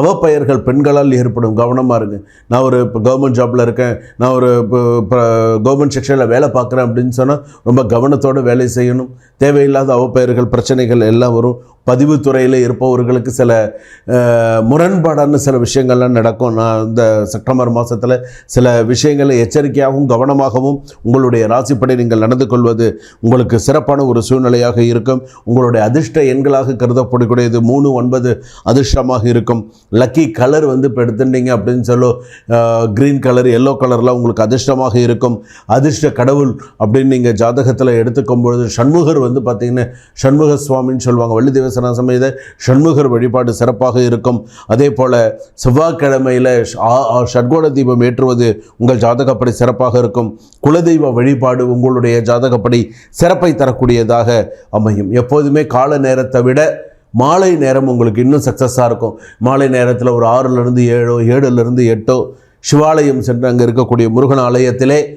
அவப்பெயர்கள் பெண்களால் ஏற்படும் கவனமாக இருங்க நான் ஒரு இப்போ கவர்மெண்ட் ஜாப்பில் இருக்கேன். நான் ஒரு இப்போ கவர்மெண்ட் செக்ஷனில் வேலை பார்க்குறேன் அப்படின்னு சொன்னால் ரொம்ப கவனத்தோடு வேலை செய்யணும். தேவையில்லாத அவப்பெயர்கள் பிரச்சனைகள் எல்லாம் வரும். பதிவுத்துறையில் இருப்பவர்களுக்கு சில முரண்பாடான சில விஷயங்கள்லாம் நடக்கும். நான் இந்த செப்டம்பர் மாதத்தில் சில விஷயங்களை எச்சரிக்கையாகவும் கவனமாகவும் உங்களுடைய ராசிப்படி நீங்கள் நடந்து கொள்வது உங்களுக்கு சிறப்பான ஒரு சூழ்நிலையாக இருக்கும். உங்களுடைய அதிர்ஷ்ட எண்களாக கருதப்படக்கூடியது மூணு ஒன்பது அதிர்ஷ்டமாக இருக்கும். லக்கி கலர் வந்து இப்போ எடுத்துட்டீங்க அப்படின்னு சொல்லோ க்ரீன் கலர் எல்லோ கலர்லாம் உங்களுக்கு அதிர்ஷ்டமாக இருக்கும். அதிர்ஷ்ட கடவுள் அப்படின்னு நீங்கள் ஜாதகத்தில் எடுத்துக்கும் பொழுது சண்முகர் வந்து பார்த்தீங்கன்னா சண்முக சுவாமின்னு சொல்லுவாங்க. வள்ளி தேவசன சமேத சண்முகர் வழிபாடு சிறப்பாக இருக்கும். அதே போல் செவ்வாய்க்கிழமையில் ஷட்கோண தீபம் ஏற்றுவது உங்கள் ஜாதகப்படி சிறப்பாக இருக்கும். குலதெய்வ வழிபாடு உங்களுடைய ஜாதகப்படி சிறப்பை தரக்கூடியதாக அமையும். எப்போதுமே கால நேரத்தை விட மாலை நேரம் உங்களுக்கு இன்னும் சக்ஸஸாக இருக்கும். மாலை நேரத்தில் ஒரு ஆறுலேருந்து ஏழோ ஏழுலேருந்து எட்டோ சிவாலயம் சென்று அங்கே இருக்கக்கூடிய முருகன் ஆலயத்திலே